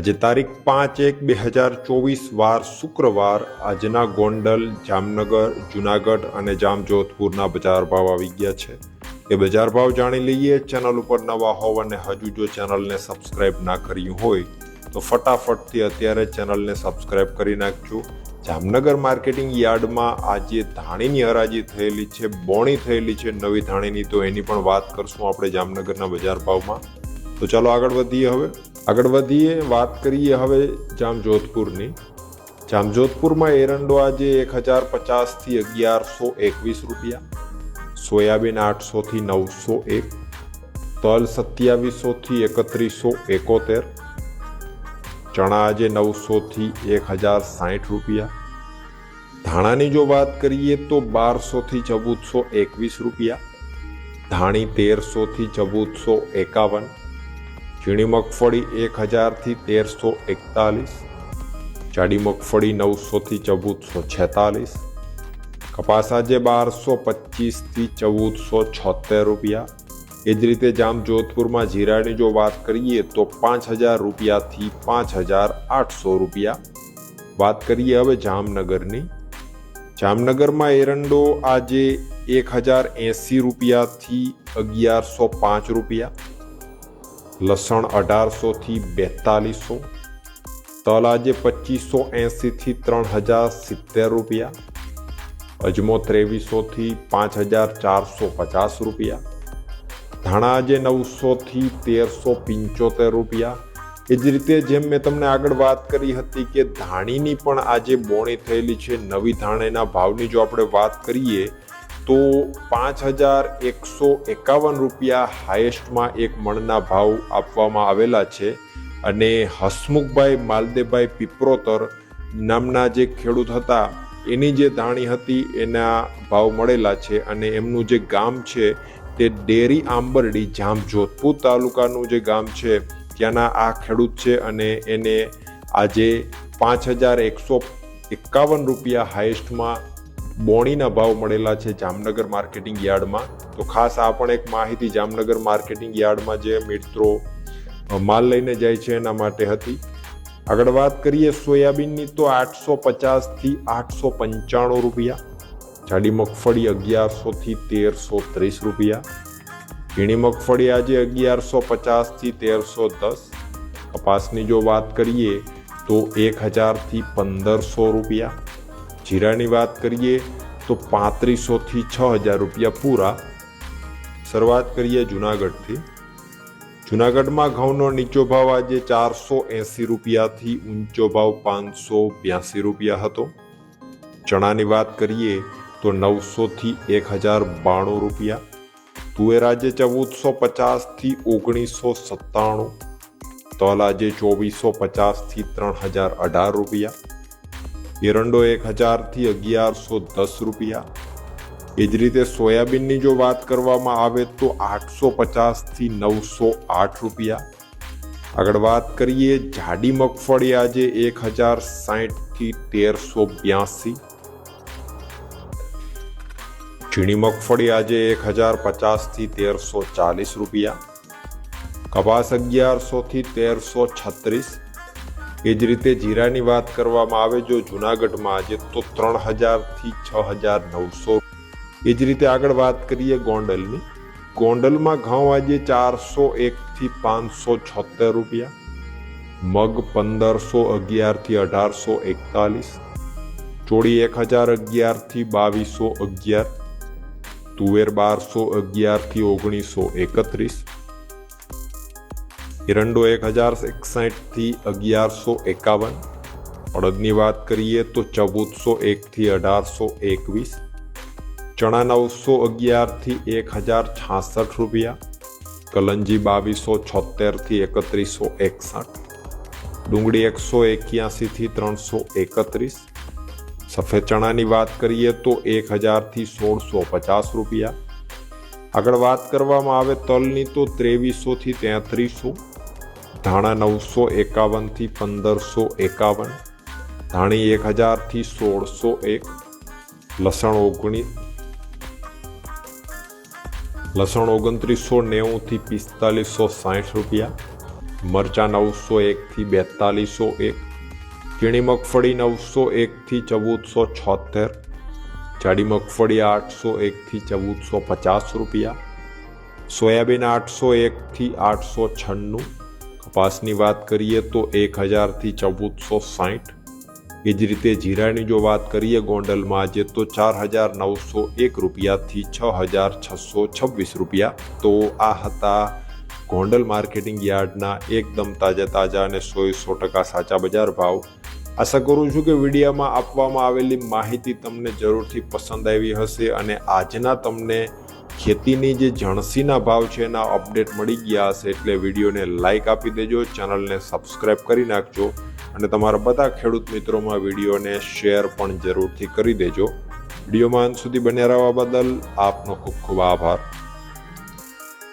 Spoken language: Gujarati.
આજે તારીખ પાંચ એક બે હજાર ચોવીસ વાર શુક્રવાર આજના ગોંડલ, જામનગર, જુનાગઢ અને જામજોધપુરના બજાર ભાવ આવી ગયા છે. એ બજાર ભાવ જાણી લઈએ. ચેનલ ઉપર નવા હોવ અને હજુ જો ચેનલને સબસ્ક્રાઇબ ના કર્યું હોય, તો ફટાફટથી અત્યારે ચેનલને સબસ્ક્રાઇબ કરી નાખજો. જામનગર માર્કેટિંગ યાર્ડમાં આજે ધાણીની હરાજી થયેલી છે, બોણી થયેલી છે. નવી ધાણીની તો એની પણ વાત કરશું આપણે જામનગરના બજાર ભાવમાં. તો ચાલો આગળ વધીએ હવે. આગળ વધીએ, વાત કરીએ હવે જામજોધપુરની. જામજોધપુરમાં એરંડો આજે એક હજાર પચાસથી અગિયારસો એકવીસ રૂપિયા, સોયાબીન આઠસોથી નવસો એક, તલ સત્યાવીસોથી એકત્રીસો એકોતેર, ચણા આજે નવસોથી એક હજાર સાઠ રૂપિયા. ધાણાની જો વાત કરીએ તો બારસોથી ચૌદસો એકવીસ રૂપિયા. ધાણી તેરસોથી ચૌદસો એકાવન ઝીણી મગફળી એક હજારથી તેરસો એકતાલીસ, જાડી મગફળી નવસોથી ચૌદસો છેતાલીસ, કપાસ આજે બારસો પચીસથી ચૌદસો છોતેર રૂપિયા. એ જ રીતે જામ જોધપુરમાં જીરાની જો વાત કરીએ તો પાંચ હજાર રૂપિયાથી પાંચ હજાર આઠસો રૂપિયા. વાત કરીએ હવે જામનગરની. જામનગરમાં એરંડો આજે એક હજાર એંસી રૂપિયાથી અગિયારસો પાંચ રૂપિયા. લસણ અઢારસોથી બેતાલીસો, તલ આજે પચીસો એંસીથી ત્રણ હજાર સિત્તેર રૂપિયા, અજમો ત્રેવીસોથી પાંચ હજાર ચારસો પચાસ રૂપિયા, ધાણા આજે નવસોથી તેરસો પંચોતેર રૂપિયા. એ જ રીતે જેમ મેં તમને આગળ વાત કરી હતી કે ધાણીની પણ આજે બોણી થયેલી છે, નવી ધાણીના ભાવની જો આપણે વાત કરીએ તો પાંચ હજાર એકસો એકાવન રૂપિયા હાયેસ્ટમાં એક મણના ભાવ આપવામાં આવેલા છે અને હસમુખભાઈ માલદેભાઈ પીપરોતર નામના જે ખેડૂત હતા, એની જે ધાણી હતી, એના ભાવ મળેલા છે અને એમનું જે ગામ છે તે ડેરી આંબરડી જામ જોધપુર તાલુકાનું જે ગામ છે, ત્યાંના આ ખેડૂત છે અને એને આજે પાંચ હજાર એકસો એકાવન રૂપિયા હાઈએસ્ટમાં બોણીના ભાવ મળેલા છે જામનગર માર્કેટિંગ યાર્ડમાં. તો ખાસ આ પણ એક માહિતી જામનગર માર્કેટિંગ યાર્ડમાં જે મિત્રો માલ લઈને જાય છે એના માટે હતી. આગળ વાત કરીએ સોયાબીનની તો આઠસો પચાસથી આઠસો પંચાણું રૂપિયા. જાડી મગફળી અગિયારસોથી તેરસો ત્રીસ રૂપિયા. ઝીણી મગફળી આજે અગિયારસો પચાસથી તેરસો દસ. કપાસની જો વાત કરીએ તો એક હજારથી પંદરસો રૂપિયા. જીરાની વાત કરીએ તો પાંત્રીસોથી છ હજાર રૂપિયા પૂરા. શરૂઆત કરીએ જુનાગઢથી. જુનાગઢમાં ઘઉંનો નીચો ભાવ આજે ચારસો એંસી રૂપિયાથી ઊંચો ભાવ પાંચસો બ્યાસી રૂપિયા હતો. ચણાની વાત કરીએ તો નવસોથી એક હજાર બાણું રૂપિયા. તુવેર આજે ચૌદસો પચાસથી ઓગણીસો સત્તાણું. તલ આજે ચોવીસો પચાસથી ત્રણ હજાર અઢાર રૂપિયા. એરંડો એક હજારથી અગિયારસો દસ રૂપિયા. એ જ રીતે સોયાબીનની જો વાત કરવામાં આવે તો આઠસો પચાસથી નવસો આઠ રૂપિયા. આગળ વાત કરીએ, જાડી મગફળી આજે એક હજાર સાહીઠથી તેરસો બ્યાસી. ઝીણી મગફળી આજે એક હજાર પચાસથી તેરસો ચાલીસ રૂપિયા. કપાસ અગિયારસોથી તેરસો છત્રીસ. એ જ રીતે જીરાની વાત કરવામાં આવે જો જુનાગઢમાં આજે તો ત્રણ હજારથી છ હજાર નવસો. એ જ રીતે આગળ વાત કરીએ ગોંડલની. ગોંડલમાં ઘઉં આજે ચારસો એકથી પાંચસો છોતેર રૂપિયા. મગ પંદરસો અગિયારથી અઢારસો એકતાલીસ. ચોળી એક હજાર અગિયારથી બાવીસો અગિયાર. તુવેર બારસો અગિયારથી ઓગણીસો એકત્રીસ. એરંડો એક હજાર એકસાઠથી અગિયારસો એકાવન. અડદની વાત કરીએ તો ચૌદસો એકથી અઢારસો એકવીસ. ચણા નવસો અગિયારથી એક હજાર છાસઠ રૂપિયા. કલંજી બાવીસો છોતેરથી એકત્રીસો એકસઠ. ડુંગળી એકસો એક્યાસીથી ત્રણસો એકત્રીસ. સફેદ ચણાની વાત કરીએ તો એક હજારથી સોળસો પચાસ રૂપિયા. આગળ વાત કરવામાં આવે તલની તો ત્રેવીસોથી તેત્રીસો. ધાણા નવસો એકાવનથી પંદરસો એકાવન, ધાણી એક હજારથી સોળસો એક, લસણ ઓગણી લસણ ઓગણત્રીસો નેવુંથી પિસ્તાલીસો સાઠ રૂપિયા, મરચાં નવસો એકથી બેતાલીસો એક ઝીણી મગફળી નવસો એકથી ચૌદસો છોતેર, જાડી મગફળી આઠસો એકથી ચૌદસો પચાસ રૂપિયા, સોયાબીન આઠસો એકથી આઠસો છન્નું કપાસની વાત કરીએ તો એક હજારથી ચૌદસો સાઠ એ જ રીતે જીરાની જો વાત કરીએ ગોંડલમાં આજે તો ચાર હજાર નવસો એક રૂપિયાથી છ હજાર છસો છવ્વીસ રૂપિયા. તો આ હતા ગોંડલ માર્કેટિંગ યાર્ડના એકદમ તાજા તાજા અને સો સો ટકા સાચા બજાર ભાવ. આશા કરું છું કે વિડીયોમાં આપવામાં આવેલી માહિતી તમને જરૂરથી પસંદ આવી હશે અને આજના તમને ખેતીની જે જણસીના ભાવ છે એના અપડેટ મળી ગયા હશે એટલે વિડીયોને લાઇક આપી દેજો, ચેનલને સબસ્ક્રાઇબ કરી નાખજો અને તમારા બધા ખેડૂત મિત્રોમાં વિડીયોને શેર પણ જરૂરથી કરી દેજો. વિડીયોમાં અંત સુધી બન્યા રહેવા બદલ આપનો ખૂબ ખૂબ આભાર.